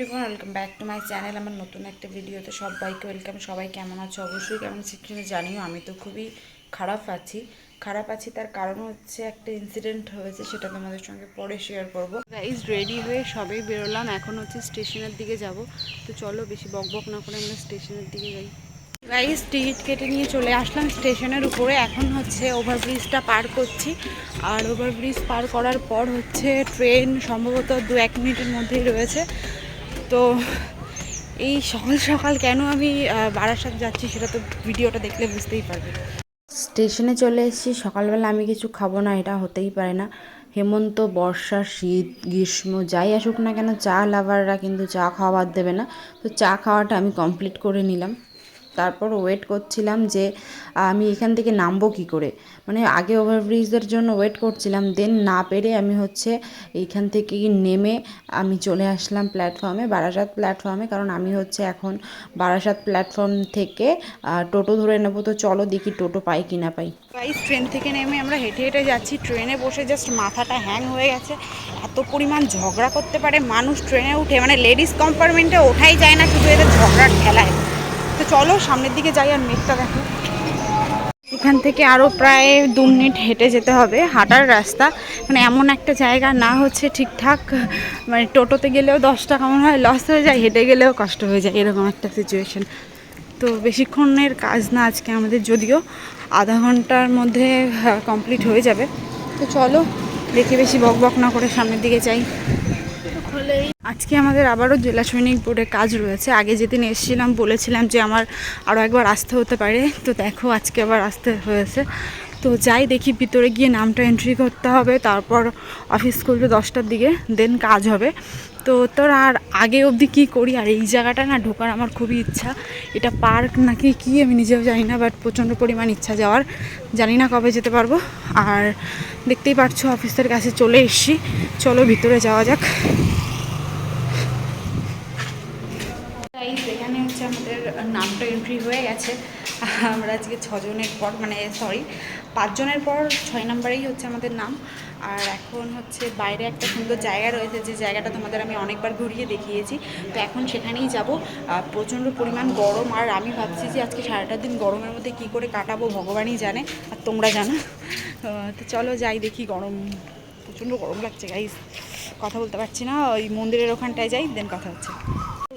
Everyone welcome back to my channel আমার নতুন একটা ভিডিওতে সবাইকে ওয়েলকাম সবাই কেমন আছো? অবশ্যই কেমন সেখানে জানিও, আমি তো খুবই খারাপ আছি। খারাপ আছি তার কারণ হচ্ছে একটা ইনসিডেন্ট হয়েছে, সেটা তোমাদের সঙ্গে পরে শেয়ার করব। গাইজ রেডি হয়ে সবাই বেরোলাম, এখন হচ্ছে স্টেশনের দিকে যাব। তো চলো বেশি বক বক না করে আমরা স্টেশনের দিকে যাই। গাইজ টিকিট কেটে নিয়ে চলে আসলাম স্টেশনের উপরে। এখন হচ্ছে ওভারব্রিজটা পার করছি। আর ওভারব্রিজ পার করার পর হচ্ছে ট্রেন সম্ভবত দু এক মিনিটের মধ্যেই রয়েছে। তো এই সকাল সকাল কেন আমি বারাসাত যাচ্ছি সেটা তো ভিডিওটা দেখলে বুঝতেই পারবে। স্টেশনে চলে এসেছি, সকালবেলা আমি কিছু খাব না, এটা হতেই পারে না। হেমন্ত, বর্ষা, শীত, গ্রীষ্ম, যাই আসুক না কেন, চা লাভাররা কিন্তু চা খাওয়া বাদ দেবে না। তো চা খাওয়াটা আমি কমপ্লিট করে নিলাম। তারপর ওয়েট করছিলাম যে, আমি এখান থেকে নামবো কী করে? মানে আগে ওভারব্রিজের জন্য ওয়েট করছিলাম দেন না পেরে আমি হচ্ছে এইখান থেকে নেমে আমি চলে আসলাম প্ল্যাটফর্মে বারাসাত প্ল্যাটফর্মে কারণ আমি হচ্ছে এখন বারাসাত প্ল্যাটফর্ম থেকে টোটো ধরে নেব। তো চলো দেখি টোটো পাই কি না পাই। গাইস ট্রেন থেকে নেমে আমরা হেঁটে হেঁটে যাচ্ছি। ট্রেনে বসে জাস্ট মাথাটা হ্যাং হয়ে গেছে। এত পরিমাণ ঝগড়া করতে পারে মানুষ ট্রেনে উঠে। মানে লেডিস কম্পার্টমেন্টে ওঠাই যায় না, শুধু এদের ঝগড়ার খেলায়। তো চলো, সামনের দিকে যাই আর মেঘটা দেখো। এখান থেকে আরও প্রায় দু মিনিট হেঁটে যেতে হবে, হাঁটার রাস্তা। মানে এমন একটা জায়গা, না হচ্ছে ঠিকঠাক মানে টোটোতে গেলেও দশ টাকা মনে হয় লস হয়ে যায়, হেঁটে গেলেও কষ্ট হয়ে যায়, এরকম একটা সিচুয়েশন তো বেশিক্ষণের কাজ না আজকে আমাদের, যদিও আধা ঘণ্টার মধ্যে কমপ্লিট হয়ে যাবে। তো চলো, দেখি বেশি বক বক না করে সামনের দিকে যাই। আজকে আমাদের আবারও জেলা সৈনিক বোর্ডে কাজ রয়েছে। আগে যেদিন এসেছিলাম, বলেছিলাম যে আমার আরও একবার আসতে হতে পারে। তো দেখো, আজকে আবার আসতে হয়েছে। তো যাই দেখি, ভিতরে গিয়ে নামটা এন্ট্রি করতে হবে। তারপর অফিস খুলবে দশটার দিকে দেন কাজ হবে। তো তোর আর আগে অবধি কী করি? আর এই জায়গাটা না ঢোকার আমার খুবই ইচ্ছা। এটা পার্ক নাকি কি আমি নিজেও জানি না বাট প্রচণ্ড পরিমাণ ইচ্ছা যাওয়ার। জানি না কবে যেতে পারব। আর দেখতেই পারছ অফিসের কাছে চলে এসছি। চলো ভিতরে যাওয়া যাক গাইস এখানে হচ্ছে আমাদের নামটা এন্ট্রি হয়ে গেছে আমরা আজকে ছজনের পর মানে সরি পাঁচজনের পর ছয় নাম্বারেই হচ্ছে আমাদের নাম। আর এখন হচ্ছে বাইরে একটা সুন্দর জায়গা রয়েছে, যে জায়গাটা তোমাদের আমি অনেকবার ঘুরিয়ে দেখিয়েছি। তো এখন সেখানেই যাব। প্রচণ্ড পরিমাণ গরম। আর আমি ভাবছি যে আজকে সারাটা দিন গরমের মধ্যে কি করে কাটাবো, ভগবানই জানে। আর তোমরা জানো। তো চলো যাই দেখি গরম, প্রচণ্ড গরম লাগছে গাইস কথা বলতে পারছি না, ওই মন্দিরের ওখানটায় যাই দেন কথা হচ্ছে।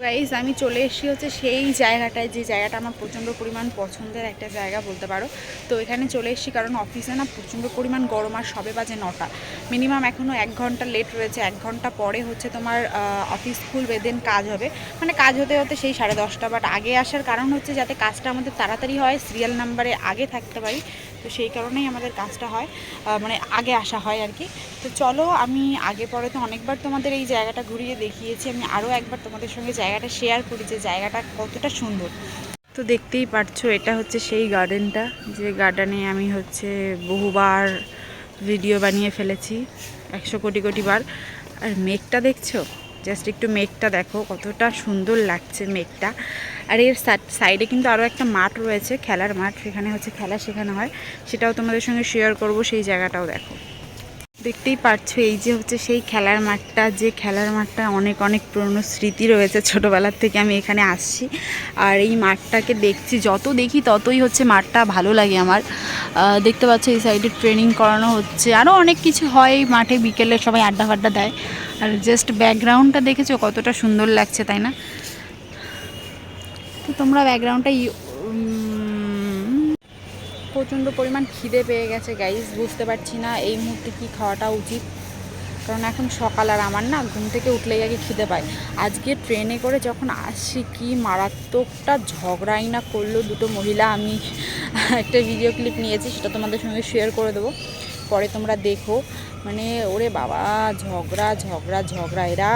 গাইজ আমি চলে এসেছি হচ্ছে সেই জায়গাটায়, যে জায়গাটা আমার প্রচণ্ড পরিমাণ পছন্দের একটা জায়গা বলতে পারো। তো এখানে চলে এসেছি কারণ অফিসে না প্রচণ্ড পরিমাণ গরম আর সবে বাজে নটা। মিনিমাম এখনও এক ঘণ্টা লেট রয়েছে, এক ঘণ্টা পরে হচ্ছে তোমার অফিস খুলবে দেন কাজ হবে। মানে কাজ হতে হতে সেই সাড়ে দশটা বাট আগে আসার কারণ হচ্ছে যাতে কাজটা আমাদের তাড়াতাড়ি হয় সিরিয়াল নাম্বারে আগে থাকতে পারি। তো সেই কারণেই আমাদের কাজটা হয় মানে আগে আসা হয় আর কি। তো চলো, আমি আগে পরে তো অনেকবার তোমাদের এই জায়গাটা ঘুরিয়ে দেখিয়েছি, আমি আরও একবার তোমাদের সঙ্গে জায়গাটা শেয়ার করি যে জায়গাটা কতটা সুন্দর। তো দেখতেই পারছ, এটা হচ্ছে সেই গার্ডেনটা যে গার্ডেনে আমি হচ্ছে বহুবার ভিডিও বানিয়ে ফেলেছি, একশো কোটি কোটি বার। আর মেঘটা দেখছ? জাস্ট একটু মেঘটা দেখো, কতটা সুন্দর লাগছে মেঘটা। আর এর সাইডে কিন্তু আরও একটা মাঠ রয়েছে, খেলার মাঠ। সেখানে হচ্ছে খেলা শেখানো হয়। সেটাও তোমাদের সঙ্গে শেয়ার করব, সেই জায়গাটাও দেখো। দেখতেই পারছ, এই যে হচ্ছে সেই খেলার মাঠটা, যে খেলার মাঠটা অনেক অনেক পুরনো স্মৃতি রয়েছে। ছোটোবেলার থেকে আমি এখানে আসছি আর এই মাঠটাকে দেখছি, যত দেখি ততই হচ্ছে মাঠটা ভালো লাগে আমার। দেখতে পাচ্ছ এই সাইডে ট্রেনিং করানো হচ্ছে আরও অনেক কিছু হয় মাঠে, বিকেলে সবাই আড্ডা ফাড্ডা দেয়। আর জাস্ট ব্যাকগ্রাউন্ডটা দেখেছ কতটা সুন্দর লাগছে, তাই না? তো তোমরা ব্যাকগ্রাউন্ডটা প্রচণ্ড পরিমাণ খিদে পেয়ে গেছে গাইস বুঝতে পারছি না এই মুহূর্তে কি খাওয়াটা উচিত। কারণ এখন সকাল আর আমার না ঘুম থেকে উঠলেই আগে খিদে পায়। আজকে ট্রেনে করে যখন আসি কি মারাত্মকটা ঝগড়াই না করল দুটো মহিলা। আমি একটা ভিডিও ক্লিপ নিয়েছি, সেটা তোমাদের সঙ্গে শেয়ার করে দেবো। পরে তোমরা দেখো মানে ওরে বাবা, ঝগড়া ঝগড়া ঝগড়া। এরা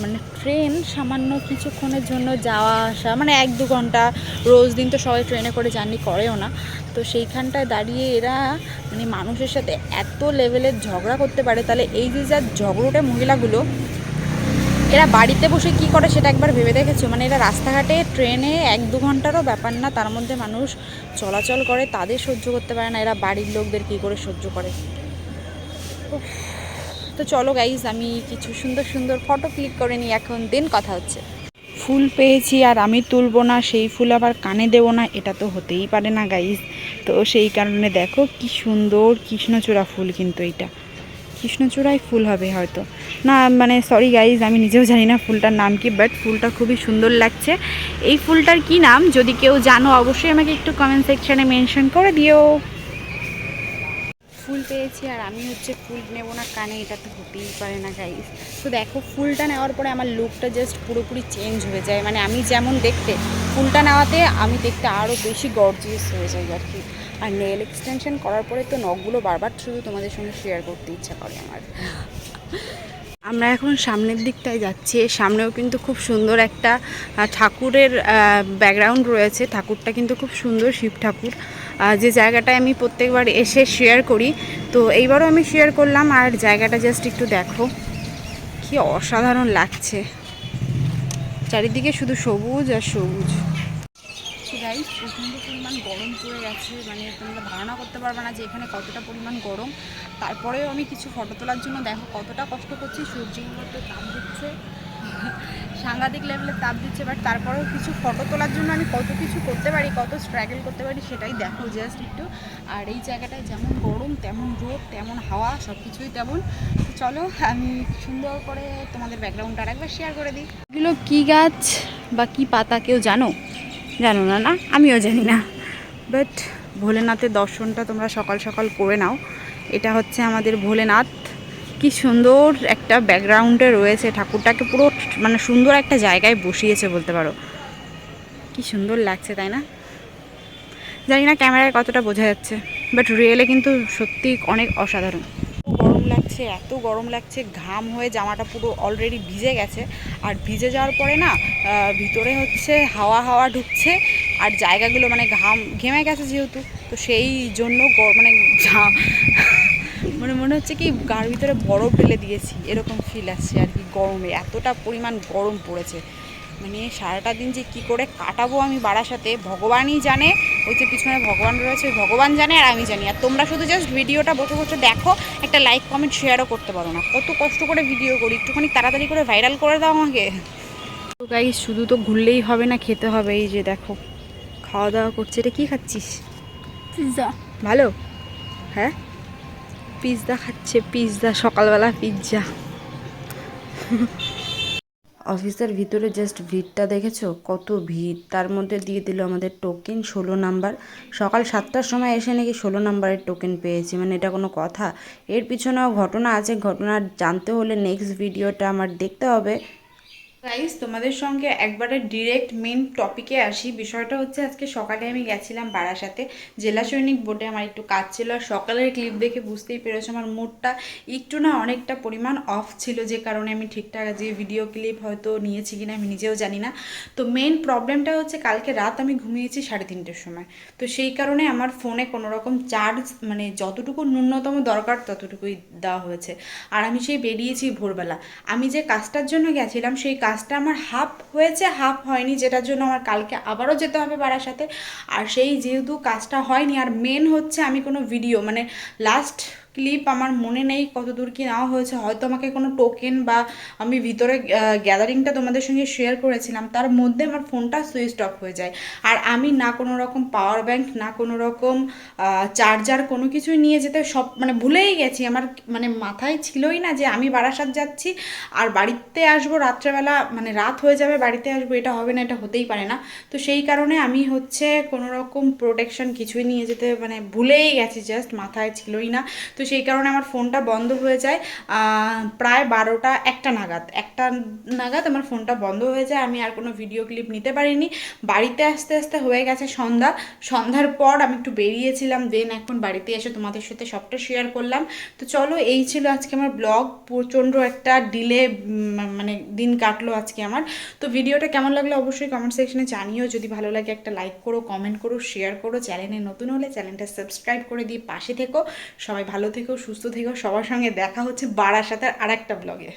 মানে ট্রেন সামান্য কিছুক্ষণের জন্য যাওয়া আসা মানে এক দু ঘণ্টা, রোজ দিন তো সবাই ট্রেনে করে জার্নি করেও না। তো সেইখানটায় দাঁড়িয়ে এরা মানে মানুষের সাথে এত লেভেলের ঝগড়া করতে পারে, তাহলে এই যে যা ঝগড়োটা মহিলাগুলো এরা বাড়িতে বসে কি করে সেটা একবার ভেবে দেখেছ? মানে এরা রাস্তাঘাটে, ট্রেনে এক দু ঘন্টারও ব্যাপার না, তার মধ্যে মানুষ চলাচল করে, তাদের সহ্য করতে পারে না, এরা বাড়ির লোকদের কি করে সহ্য করে? তো চলো গাইজ আমি কিছু সুন্দর সুন্দর ফটো ক্লিক করে নিই, এখন দেন কথা হচ্ছে। ফুল পেয়েছি আর আমি তুলবো না, সেই ফুল আবার কানে দেবো না, এটা তো হতেই পারে না গাইজ তো সেই কারণে দেখো কি সুন্দর কৃষ্ণচূড়া ফুল কিন্তু এটা। কৃষ্ণচূড়াই ফুল হবে হয়তো। না মানে সরি গাইজ আমি নিজেও জানি না ফুলটার নাম কি বাট ফুলটা খুবই সুন্দর লাগছে। এই ফুলটার কি নাম? যদি কেউ জানো, অবশ্যই আমাকে একটু কমেন্ট সেকশানে মেনশন করে দিও। ফুল পেয়েছি আর আমি হচ্ছে ফুল নেব না কানে, এটা তো হতেই পারে না গাইস তো দেখো, ফুলটা নেওয়ার পরে আমার লুকটা জাস্ট পুরোপুরি চেঞ্জ হয়ে যায়। মানে আমি যেমন দেখতে, ফুলটা নেওয়াতে আমি দেখতে আরও বেশি গর্জিয়াস হয়ে যাই আর কি। আর নেল এক্সটেনশন করার পরে তো নখগুলো বারবার শুধু তোমাদের সঙ্গে শেয়ার করতে ইচ্ছা করে আমার। আমরা এখন সামনের দিকটায় যাচ্ছি। সামনেও কিন্তু খুব সুন্দর একটা ঠাকুরের ব্যাকগ্রাউন্ড রয়েছে। ঠাকুরটা কিন্তু খুব সুন্দর শিব ঠাকুর। যে জায়গাটায় আমি প্রত্যেকবার এসে শেয়ার করি। তো এইবারও আমি শেয়ার করলাম, আর জায়গাটা জাস্ট একটু দেখো। কি অসাধারণ লাগছে। চারিদিকে শুধু সবুজ আর সবুজ। গাইস প্রচণ্ড পরিমাণ গরম পড়ে গেছে। মানে তোমরা ধারণা করতে পারবে না যে এখানে কতটা পরিমাণ গরম। তারপরেও আমি কিছু ফটো তোলার জন্য দেখো কতটা কষ্ট করছি। সূর্যগুলো তো তাপ দিচ্ছে। সাংঘাতিক লেভেলে তাপ দিচ্ছে বাট তারপরেও কিছু ফটো তোলার জন্য আমি কত কিছু করতে পারি, কত স্ট্রাগল করতে পারি সেটাই দেখো জাস্ট একটু। আর এই জায়গাটায় যেমন গরম, তেমন রোদ, তেমন হাওয়া সব কিছুই তেমন চলো, আমি সুন্দর করে তোমাদের ব্যাকগ্রাউন্ডটা আরেকবার শেয়ার করে দিই। এগুলো কী গাছ বা কী পাতা কেউ জানো? জানো না না? আমিও জানি না। বাট ভোলেনাথের দর্শনটা তোমরা সকাল সকাল করে নাও। এটা হচ্ছে আমাদের ভোলেনাথ। কি সুন্দর একটা ব্যাকগ্রাউন্ডে রয়েছে। ঠাকুরটাকে পুরো মানে সুন্দর একটা জায়গায় বসিয়েছে বলতে পারো। কি সুন্দর লাগছে, তাই না? জানি না ক্যামেরায় কতটা বোঝা যাচ্ছে। বাট রিয়েলে কিন্তু সত্যি অনেক অসাধারণ। গরম লাগছে, এত গরম লাগছে, ঘাম হয়ে জামাটা পুরো অলরেডি ভিজে গেছে। আর ভিজে যাওয়ার পরে না ভিতরে হচ্ছে হাওয়া হাওয়া ঢুকছে, আর জায়গাগুলো মানে ঘাম ঘেমে গেছে যেহেতু, তো সেই জন্য মানে মানে মনে হচ্ছে কি গার ভিতরে বরফ ঢেলে দিয়েছি, এরকম ফিল আসছে আর কি গরমে, এতটা পরিমাণ গরম পড়েছে। মানে সারাটা দিন যে কি করে কাটাবো আমি বারাসাতে, ভগবানই জানে ওই যে পিছনে ভগবান রয়েছে ওই ভগবান জানে আর আমি জানি। আর তোমরা শুধু জাস্ট ভিডিওটা বসে বসে দেখো একটা লাইক কমেন্ট শেয়ারও করতে পারো না। কত কষ্ট করে ভিডিও করি একটুখানি তাড়াতাড়ি করে ভাইরাল করে দাও আমাকে। তো গাইস শুধু তো ঘুরলেই হবে না খেতে হবে। এই যে দেখো খাওয়া দাওয়া করছে। এটা কী খাচ্ছিস? পিৎজা ভালো? হ্যাঁ? পিৎজা খাচ্ছে পিৎজা সকালবেলা পিৎজা অফিসের ভিতরে জাস্ট ভিড়টা দেখেছ? কত ভিড়। তার মধ্যে দিয়ে দিল আমাদের টোকেন ষোলো নাম্বার সকাল সাতটার সময় এসে নাকি ষোলো নাম্বারের টোকেন পেয়েছি। মানে এটা কোনো কথা। এর পিছনেও ঘটনা আছে। ঘটনা জানতে হলে নেক্সট ভিডিওটা আমার দেখতে হবে। গাইস তোমাদের সঙ্গে একবারে ডিরেক্ট মেন টপিকে আসি। বিষয়টা হচ্ছে আজকে সকালে আমি গেছিলাম বারাসাতে। জেলা সৈনিক বোর্ডে আমার একটু কাজ ছিল আর সকালের ক্লিপ দেখে বুঝতেই পেরেছ আমার মুডটা একটু না অনেকটা পরিমাণ অফ ছিল, যে কারণে আমি ঠিকঠাক যে ভিডিও ক্লিপ হয়তো নিয়েছি কিনা আমি নিজেও জানি না। তো মেন প্রবলেমটা হচ্ছে কালকে রাত আমি ঘুমিয়েছি সাড়ে তিনটের সময়। তো সেই কারণে আমার ফোনে কোনো রকম চার্জ মানে যতটুকু ন্যূনতম দরকার ততটুকুই দেওয়া হয়েছে। আর আমি সেই বেরিয়েছি ভোরবেলা। আমি যে কাজটার জন্য গেছিলাম সেই কাজটা আমার হাফ হয়েছে হাফ হয়নি, যেটার জন্য আমার কালকে আবারও যেতে হবে বাড়ার সাথে। আর সেই যেহেতু কাজটা হয়নি, আর মেন হচ্ছে আমি কোনো ভিডিও মানে লাস্ট ক্লিপ আমার মনে নেই কত দূর কি নেওয়া হয়েছে। হয়তো আমাকে কোনো টোকেন বা আমি ভিতরে গ্যাদারিংটা তোমাদের সঙ্গে শেয়ার করেছিলাম, তার মধ্যে আমার ফোনটা সুইচ অফ হয়ে যায়। আর আমি না কোনো রকম পাওয়ার ব্যাংক না কোনো রকম চার্জার কোনো কিছুই নিয়ে যেতে সব মানে ভুলেই গেছি। আমার মানে মাথায় ছিলই না যে আমি বারাসাত যাচ্ছি, আর বাড়িতে আসব রাত্রেবেলা মানে রাত হয়ে যাবে, বাড়িতে আসব, এটা হবে না, এটা হতেই পারে না। তো সেই কারণে আমি হচ্ছে কোনো রকম প্রোটেকশন কিছুই নিয়ে যেতে মানে ভুলেই গেছি জাস্ট মাথায় ছিলই না। তো সেই কারণে আমার ফোনটা বন্ধ হয়ে যায় প্রায় বারোটা একটা নাগাদ। একটা নাগাদ আমার ফোনটা বন্ধ হয়ে যায়, আমি আর কোনো ভিডিও ক্লিপ নিতে পারিনি। বাড়িতে আস্তে আস্তে হয়ে গেছে সন্ধ্যা। সন্ধ্যার পর আমি একটু বেরিয়েছিলাম দেন এখন বাড়িতে এসে তোমাদের সাথে সবটা শেয়ার করলাম। তো চলো, এই ছিল আজকে আমার ব্লগ প্রচণ্ড একটা ডিলে মানে দিন কাটলো আজকে আমার। তো ভিডিওটা কেমন লাগল অবশ্যই কমেন্ট সেকশনে জানিও। যদি ভালো লাগে একটা লাইক করো কমেন্ট করো শেয়ার করো। চ্যানেলে নতুন হলে চ্যানেলটা সাবস্ক্রাইব করে দিয়ে পাশে থেকো। সবাই ভালো থেকো সুস্থ থেকো সবার সঙ্গে দেখা হচ্ছে বারাসাতের আর একটা ব্লগে